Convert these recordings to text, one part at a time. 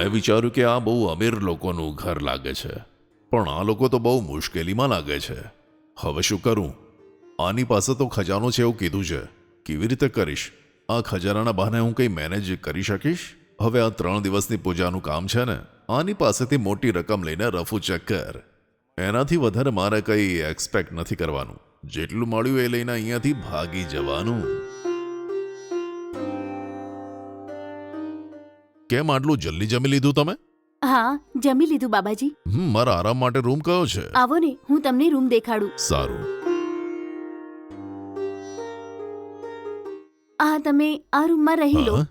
મેં વિચાર્યું કે આ બહુ અમીર લોકોનું ઘર લાગે છે, પણ આ લોકો તો બહુ મુશ્કેલીમાં લાગે છે. હવે શું કરું? આની પાસે તો ખજાનો છે એવું કીધું છે. કેવી રીતે કરીશ? આ ખજાનાના બહાને હું કંઈ મેનેજ કરી શકીશ? હવે આ ત્રણ દિવસની પૂજાનું કામ છે ને, આની પાસેથી મોટી રકમ લઈને રફુ ચક્કર એનાથી વધારે મારે કંઈ એક્સપેક્ટ નથી કરવાનું. જેટલું મળ્યું એ લઈને અહીંયાથી ભાગી જવાનું. કેમ આટલું જલ્દી જમી લીધું તમે? હા જમી લીધું બાબાજી. હમ મારા આરામ માટે રૂમ કયો છે? આવો ને હું તમને રૂમ દેખાડું. સારું. આ તમે આ રૂમમાં રહી લો. હા?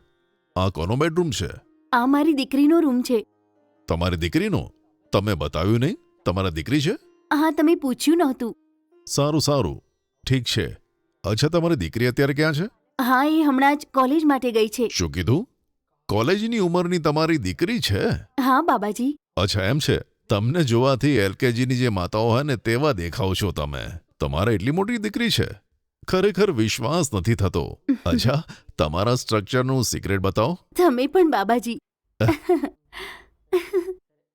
આ કોનો બેડરૂમ છે? આ મારી દીકરીનો રૂમ છે. તમારી દીકરીનો? તમે બતાવ્યું નહીં? તમારા દીકરી છે? હા તમે પૂછ્યું નહોતું. સારું સારું. ઠીક છે. અચ્છા તમારી દીકરી અત્યારે ક્યાં છે? હા એ હમણાં જ કોલેજ માટે ગઈ છે. શું કીધું? કોલેજની ઉંમરની તમારી દીકરી છે? હા બાબાજી. અચ્છા એમ છે. તમને જોવાથી એલકેજીની જે માતાઓ હોય ને તેવા દેખાવ છો તમે. તમારે એટલી મોટી દીકરી છે. ખરેખર વિશ્વાસ નથી થતો. અચ્છા તમારા સ્ટ્રક્ચરનું સિક્રેટ બતાવો. તમે પણ બાબાજી.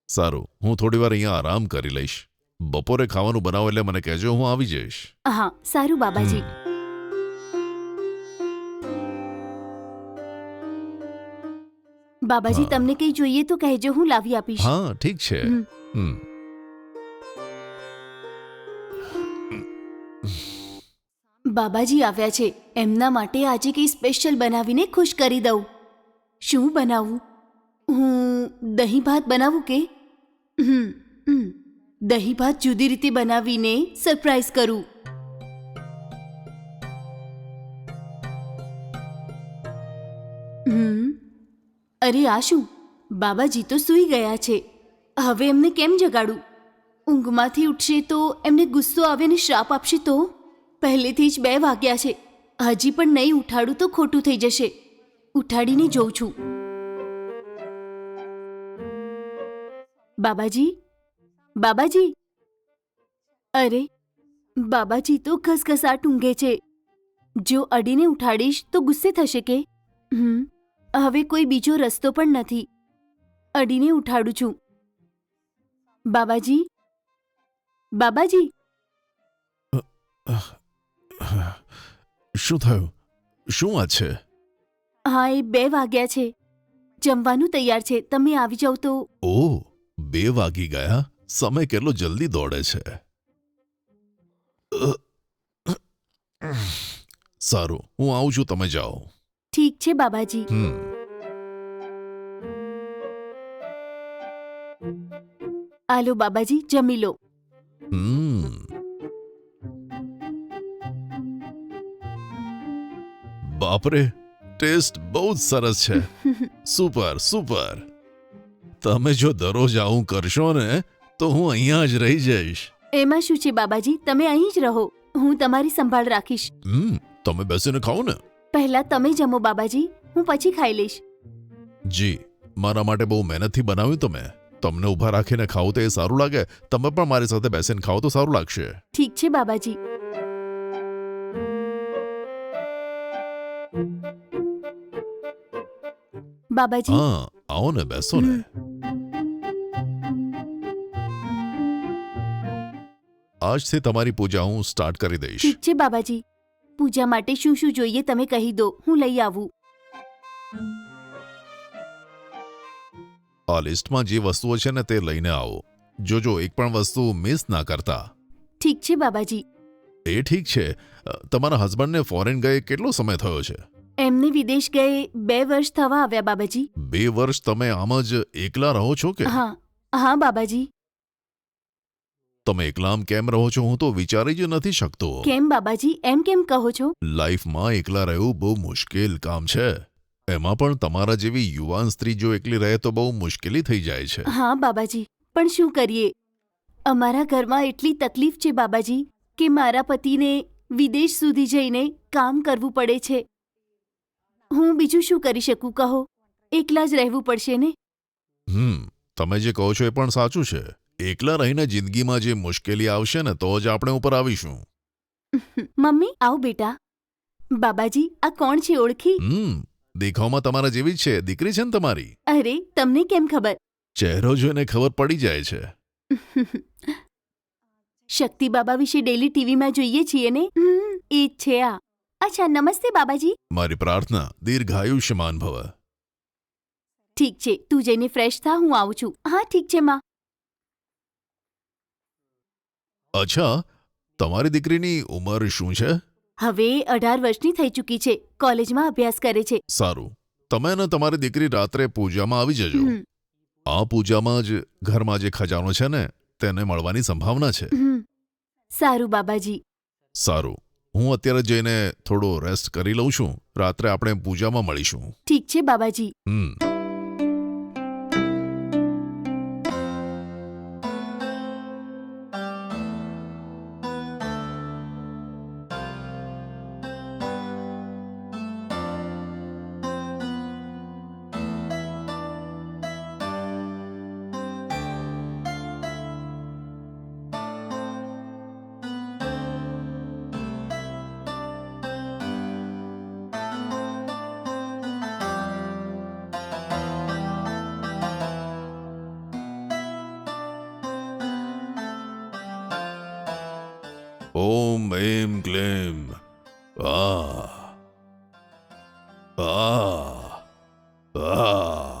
સારું હું થોડી વાર અહીંયા આરામ કરી લઈશ. બપોરે ખાવાનું બનાવો એટલે મને કહેજો હું આવી જઈશ. હા સારું બાબાજી. બાબાજી તમને કંઈ જોઈએ તો કહેજો હું લાવી આપીશ. હા ઠીક છે. હમ. બાબાજી આવ્યા છે. એમના માટે આજે કંઈ સ્પેશિયલ બનાવીને ખુશ કરી દઉં. શું બનાવું? હું દહીં ભાત બનાવું કે. દહીં ભાત જુદી રીતે બનાવીને સરપ્રાઈઝ કરું. હમ. અરે આ શું બાબાજી તો સૂઈ ગયા છે. હવે એમને કેમ જગાડું? ઊંઘમાંથી ઉઠશે તો એમને ગુસ્સો આવે ને શ્રાપ આપશે તો? પહેલેથી જ બે વાગ્યા છે. હજી પણ નહીં ઉઠાડું તો ખોટું થઈ જશે. ઉઠાડીને જોઉં છું. બાબાજી બાબાજી. અરે, બાબાજી તો ઘસઘસાટ ઊંઘે છે. જો અડીને ઉઠાડીશ તો ગુસ્સે થશે કે? હમ હવે કોઈ બીજો રસ્તો પણ નથી. અડીને ઉઠાડું છું. બાબાજી? બાબાજી? શું થયું? શું વાત છે? હા એ બે વાગ્યા છે. જમવાનું તૈયાર છે. તમે આવી જાવ તો. ઓ બે વાગી ગયા? સમય કેટલો જલ્દી દોડે છે. સારું હું આવું છું તમે જાઓ. ઠીક છે બાબાજી. હમ. આલો બાબાજી જમી લો. હમ. બાપરે ટેસ્ટ બહુ જ સરસ છે. Super super. તમે જો દરરોજ આવું કરશો ને તો હું અહીંયા જ રહી જઈશ. એમાં શું છે બાબાજી? તમે અહીં જ રહો. હું તમારી સંભાળ રાખીશ. હમ તમે બેસીને ખાઓ ને. પહેલા તમે જમો બાબાજી. હું પછી ખાઈ લઈશ. જી મારા માટે બહુ મહેનતથી બનાવ્યું તમે. તમને ઊભા રાખીને ખાઓ તો એ સારું લાગે. તમે પણ મારી સાથે બેસીને ખાઓ તો સારું લાગશે. ઠીક છે બાબાજી. બાબાજી. હા આવો ને બેસો ને. આજથી તમારી પૂજા હું સ્ટાર્ટ કરી દઈશ. ઠીક છે બાબાજી. પૂજા માટે શું શું જોઈએ તમે કહી દો. હું લઈ આવું. આ લિસ્ટમાં જે વસ્તુઓ છે ને તે લઈને આવો. જોજો એક પણ વસ્તુ મિસ ના કરતા. ઠીક છે બાબાજી. એ ઠીક છે. તમારા હસબન્ડને ફોરેન ગયે કેટલો સમય થયો છે? એમને વિદેશ ગયે બે વર્ષ થવા આવ્યા બાબાજી. બે વર્ષ તમે આમ જ એકલા રહો છો કે? હા હા બાબાજી. તમે એકલા કેમ રહો છો? હું તો વિચારી જ નથી શકતો. કેમ બાબાજી? એમ કેમ કહો છો? લાઈફમાં એકલા રહેવું બહુ મુશ્કેલ કામ છે. એમાં પણ તમારા જેવી યુવાન સ્ત્રી જો એકલી રહે તો બહુ મુશ્કેલી થઈ જાય છે. હા બાબાજી. પણ શું કરીએ? અમારા ઘરમાં એટલી તકલીફ છે બાબાજી કે મારા પતિને વિદેશ સુધી જઈને કામ કરવું પડે છે. હું બીજું શું કરી શકું કહો? એકલા જ રહેવું પડશે ને? હમ તમે જે કહો છો એ પણ સાચું છે. એકલા રહીને જિંદગીમાં જે મુશ્કેલી આવશે ને તો જ આપણે ઉપર આવીશું. મમ્મી આવ બેટા. બાબાજી આ કોણ છે ઓળખી? હમ દેખાવમાં તમારા જેવી જ છે. દીકરી છે ને તમારી? અરે તમને કેમ ખબર? ચહેરો જોઈને ખબર પડી જાય છે. શક્તિ બાબા વિશે ડેલી ટીવીમાં જોઈએ છીએ ને? હમ, એ જ છે આ. અચ્છા નમસ્તે બાબાજી. મારી પ્રાર્થના દીર્ઘાયુષ્યમાન ભવ. ઠીક છે તું જઈને ફ્રેશ થા હું આવું છું. હા ઠીક છે માં. અચ્છા તમારી દીકરીની ઉંમર શું છે? હવે અઢાર વર્ષની થઈ ચૂકી છે કોલેજમાં અભ્યાસ કરે છે. સારું. તમે અને તમારી દીકરી રાત્રે પૂજામાં આવી જજો. હમ, આ પૂજામાં જ ઘરમાં જે ખજાનો છે ને તેને મળવાની સંભાવના છે. હમ. સારું બાબાજી. સારું. હું અત્યારે જઈને થોડો રેસ્ટ કરી લઉં છું. રાત્રે આપણે પૂજામાં મળીશું. ઠીક છે બાબાજી. હમ. ઓમ એમ ક્લેમ આ આ આ.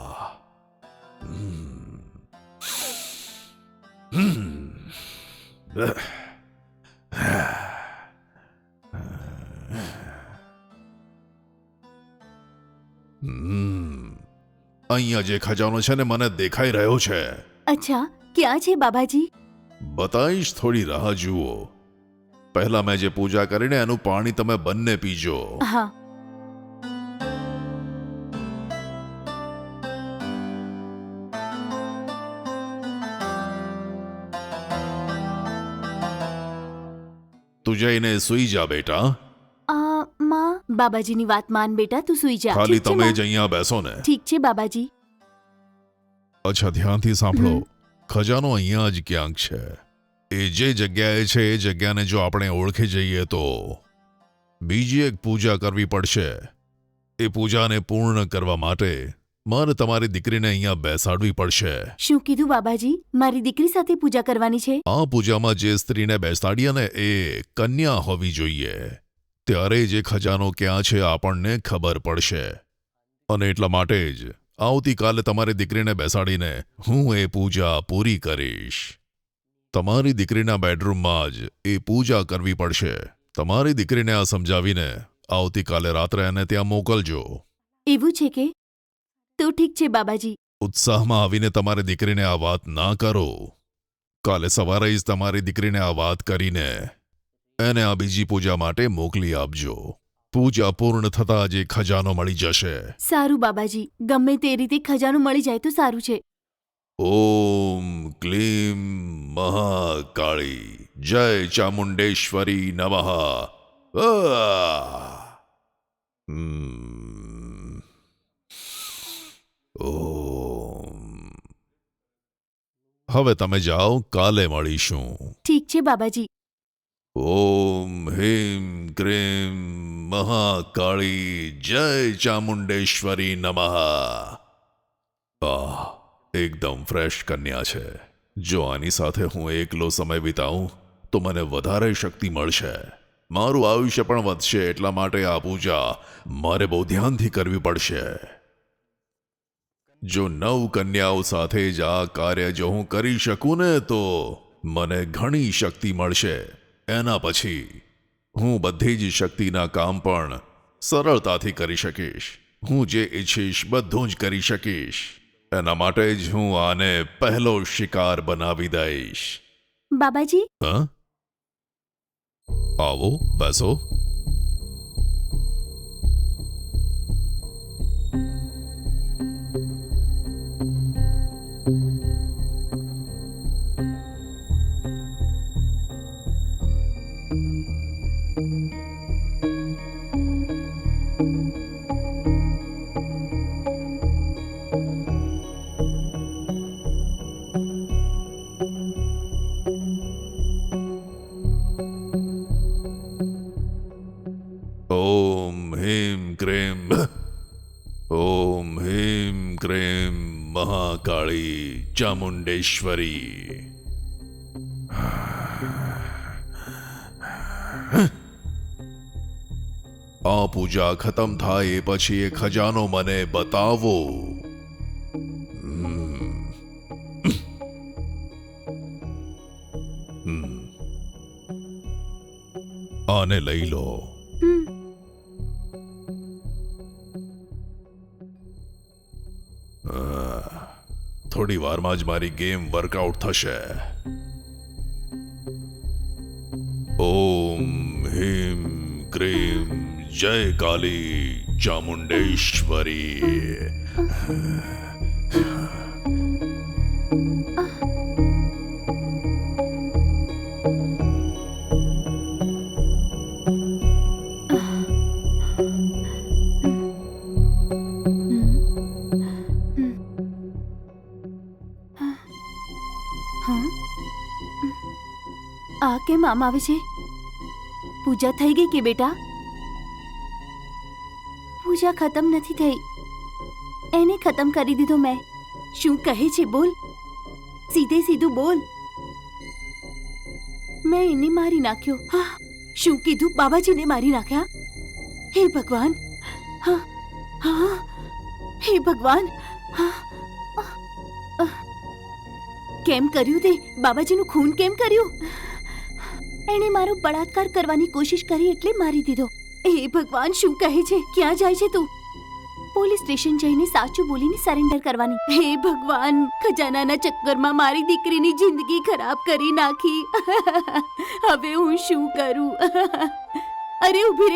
અહીંયા જે ખજાનો છે ને મને દેખાઈ રહ્યો છે. અચ્છા ક્યાં છે બાબાજી? બતાઈશ થોડી રાહ જુઓ. પહેલા મેં જે પૂજા કરીને એનું પાણી તમે બંને પીજો. હા. તું જઈને સૂઈ જા બેટા. માં બાબાજીની વાત માન બેટા તું સૂઈ જા. ખાલી ઠીક છે, તમે માં? જ અહીંયા બેસો ને. ઠીક છે બાબાજી. અચ્છા ધ્યાનથી સાંભળો. ખજાનો અહીંયા જ ક્યાંક છે. એ જે જગ્યાએ છે એ જગ્યાને જો આપણે ઓળખી જઈએ તો બીજી એક પૂજા કરવી પડશે. એ પૂજાને પૂર્ણ કરવા માટે મારે તમારી દીકરીને અહીંયા બેસાડવી પડશે. શું કીધું બાબાજી? મારી દીકરી સાથે પૂજા કરવાની છે? આ પૂજામાં જે સ્ત્રીને બેસાડીએ ને એ કન્યા હોવી જોઈએ. ત્યારે જે ખજાનો ક્યાં છે આપણને ખબર પડશે. અને એટલા માટે જ આવતીકાલે તમારી દીકરીને બેસાડીને હું એ પૂજા પૂરી કરીશ. તમારી દીકરીના બેડરૂમમાં જ એ પૂજા કરવી પડશે. તમારી દીકરીને આ સમજાવીને આવતીકાલે રાત્રે એને ત્યાં મોકલજો. એવું છે કે? તો ઠીક છે બાબાજી. ઉત્સાહમાં આવીને તમારી દીકરીને આ વાત ના કરો. કાલે સવારે જ તમારી દીકરીને આ વાત કરીને એને આ બીજી પૂજા માટે મોકલી આપજો. પૂજા પૂર્ણ થતાં જ એ ખજાનો મળી જશે. સારું બાબાજી. ગમે તે રીતે ખજાનું મળી જાય તો સારું છે. ઓમ ક્લીમ મહાકાળી જય ચામુંડેશ્વરી નમઃ આહ. હમ. ઓમ હવે તમે જાઓ કાલે મળીશું ઠીક છે બાબાજી ઓમ હિમ ક્રીમ મહાકાળી જય ચામુંડેશ્વરી નમઃ આહ એકદમ ફ્રેશ કન્યા છે. જો આની સાથે હું એકલો સમય વિતાવું તો મને વધારે શક્તિ મળશે. મારું આયુષ્ય પણ વધશે એટલા માટે આ પૂજા મારે બહુ ધ્યાનથી કરવી પડશે. જો નવ કન્યાઓ સાથે જ આ કાર્ય જો હું કરી શકું ને, તો મને ઘણી શક્તિ મળશે. એના પછી હું બધી જ શક્તિના કામ પણ સરળતાથી કરી શકીશ. હું જે ઈચ્છીશ, બધું જ કરી શકીશ. એના માટે જ હું આને પહેલો શિકાર બનાવી દઈશ. બાબાજી? હા? આવો બેસો. ચામુંડેશ્વરી આ પૂજા ખતમ થાય પછી એ ખજાનો મને બતાવો. આને લઈ લો થોડી વારમાં જ મારી ગેમ વર્કઆઉટ થશે. ઓમ હિમ ક્રીમ જય કાલી ચામુંડેશ્વરી. કેમ આમ આવે છે? પૂજા થઈ ગઈ કે બેટા? પૂજા ખતમ નથી થઈ. એને ખતમ કરી દીધો મેં. શું કહે છે બોલ? સીધે સીધું બોલ. મેં એને મારી નાખ્યો. હા, શું કીધું? બાબાજીને મારી નાખ્યા? હે ભગવાન! હા હા, હે ભગવાન! હા આહ. કેમ કર્યું તે? બાબાજીનું ખૂન કેમ કર્યું? એણે મારો બળાત્કાર કરવાની કોશિશ કરી એટલે મારી દીધો. હે ભગવાન શું કહે છે? ક્યાં જાય છે તું? પોલીસ સ્ટેશન જઈને સાચું બોલીને સરેન્ડર કરવાની. હે ભગવાન, ખજાનાના ચક્કરમાં મારી દીકરીની જિંદગી ખરાબ કરી નાખી. હવે હું શું કરું? અરે ઊભી